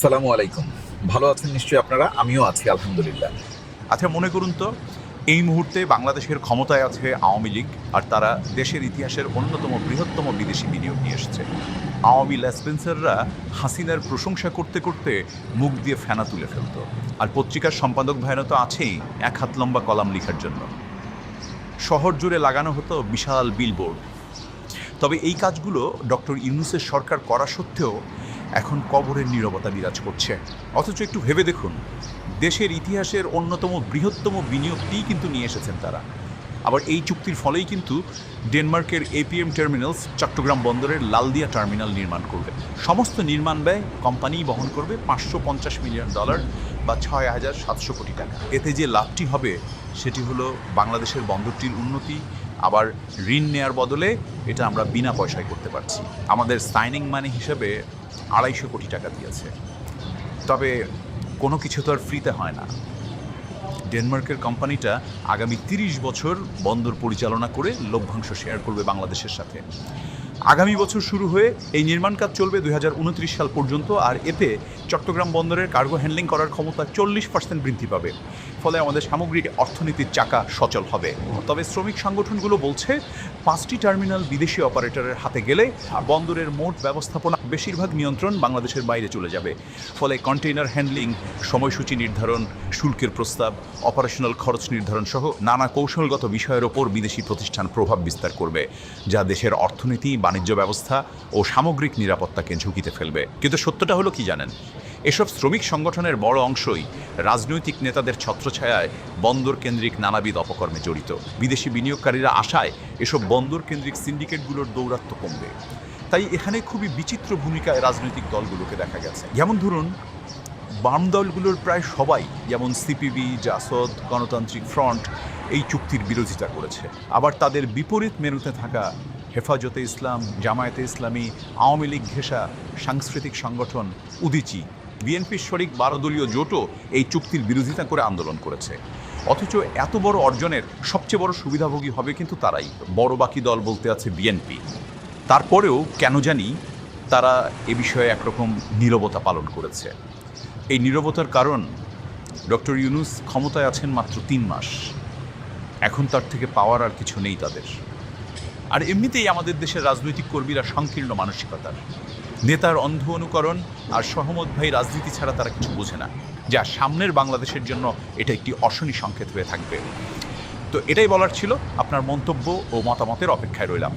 আসসালামু আলাইকুম। ভালো আছেন নিশ্চয়ই আপনারা? আমিও আছি, আলহামদুলিল্লাহ। আচ্ছা মনে করুন তো, এই মুহূর্তে বাংলাদেশের ক্ষমতায় আছে আওয়ামী লীগ, আর তারা দেশের ইতিহাসের অন্যতম বৃহত্তম বিদেশি বিনিয়োগ নিয়ে এসেছে। আওয়ামী লেসপেন্সাররা হাসিনার প্রশংসা করতে করতে মুখ দিয়ে ফেনা তুলে ফেলতো। আর পত্রিকার সম্পাদক ভাইরা তো আছেই, এক হাত লম্বা কলাম লেখার জন্য। শহর জুড়ে লাগানো হতো বিশাল বিলবোর্ড তবে এই কাজগুলো ডক্টর ইউনুসের সরকার করা সত্ত্বেও এখন কবরের নীরবতা বিরাজ করছে। অথচ একটু ভেবে দেখুন, দেশের ইতিহাসের অন্যতম বৃহত্তম বিনিয়োগটিই কিন্তু নিয়ে এসেছেন তারা। আবার এই চুক্তির ফলেই কিন্তু ডেনমার্কের এপিএম টার্মিনালস চট্টগ্রাম বন্দরের লালদিয়া টার্মিনাল নির্মাণ করবে। সমস্ত নির্মাণ ব্যয় কোম্পানি বহন করবে পাঁচশো পঞ্চাশ মিলিয়ন ডলার বা ছয় হাজার সাতশো কোটি টাকা। এতে যে লাভটি হবে, সেটি হলো বাংলাদেশের বন্দরটির উন্নতি আবার ঋণ নেয়ার বদলে এটা আমরা বিনা পয়সায় করতে পারছি। আমাদের সাইনিং মানি হিসেবে আড়াইশো কোটি টাকা দিয়েছে। তবে কোনো কিছু তো আর ফ্রিতে হয় না। ডেনমার্কের কোম্পানিটা আগামী তিরিশ বছর বন্দর পরিচালনা করে লভ্যাংশ শেয়ার করবে বাংলাদেশের সাথে। আগামী বছর শুরু হয়ে এই নির্মাণ কাজ চলবে দু হাজার উনত্রিশ সাল পর্যন্ত, আর এতে চট্টগ্রাম বন্দরের কার্গো হ্যান্ডলিং করার ক্ষমতা চল্লিশ পার্সেন্ট বৃদ্ধি পাবে। ফলে আমাদের সামগ্রিক অর্থনীতির চাকা সচল হবে। তবে শ্রমিক সংগঠনগুলো বলছে, পাঁচটি টার্মিনাল বিদেশি অপারেটরের হাতে গেলে বন্দরের মোট ব্যবস্থাপনা বেশিরভাগ নিয়ন্ত্রণ বাংলাদেশের বাইরে চলে যাবে। ফলে কন্টেইনার হ্যান্ডলিং সময়সূচি নির্ধারণ, শুল্কের প্রস্তাব অপারেশনাল খরচ নির্ধারণ সহ নানা কৌশলগত বিষয়ের ওপর বিদেশি প্রতিষ্ঠান প্রভাব বিস্তার করবে, যা দেশের অর্থনীতি, বাণিজ্য ব্যবস্থা ও সামগ্রিক নিরাপত্তাকে ঝুঁকিতে ফেলবে। কিন্তু সত্যটা হলো কি জানেন? এসব শ্রমিক সংগঠনের বড় অংশই রাজনৈতিক নেতাদের ছত্রছায়ায় বন্দর কেন্দ্রিক নানাবিধ অপকর্মে জড়িত। বিদেশি বিনিয়োগকারীরা আশায় এসব বন্দর কেন্দ্রিক সিন্ডিকেটগুলোর দৌরাত্ম্য কমবে। তাই এখানে খুবই বিচিত্র ভূমিকায় রাজনৈতিক দলগুলোকে দেখা গেছে। যেমন ধরুন, বাম দলগুলোর প্রায় সবাই, যেমন সিপিবি, জাসদ, গণতান্ত্রিক ফ্রন্ট, এই চুক্তির বিরোধিতা করেছে। আবার তাদের বিপরীত মেরুতে থাকা হেফাজতে ইসলাম, জামায়াতে ইসলামী, আওয়ামী লীগ ঘেঁষা সাংস্কৃতিক সংগঠন উদিচি। বিএনপির শরিক বারো দলীয় জোটও এই চুক্তির বিরোধিতা করে আন্দোলন করেছে। অথচ এত বড় অর্জনের সবচেয়ে বড় সুবিধাভোগী হবে কিন্তু তারাই। বড় বাকি দল বলতে আছে বিএনপি। তারপরেও কেন জানি তারা এ বিষয়ে একরকম নীরবতা পালন করেছে। এই নীরবতার কারণ ডক্টর ইউনুস ক্ষমতায় আছেন মাত্র তিন মাস। এখন তার থেকে পাওয়ার আর কিছু নেই তাদের। আর এমনিতেই আমাদের দেশের রাজনৈতিক কর্মীরা সংকীর্ণ মানসিকতার নেতার অন্ধ অনুকরণ আর সহমত ভাই রাজনীতি ছাড়া তারা কিছু বোঝে না, যা সামনের বাংলাদেশের জন্য এটা একটি অশনি সংকেত হয়ে থাকবে। তো এটাই বলার ছিল আপনার মন্তব্য ও মতামতের অপেক্ষায় রইলাম।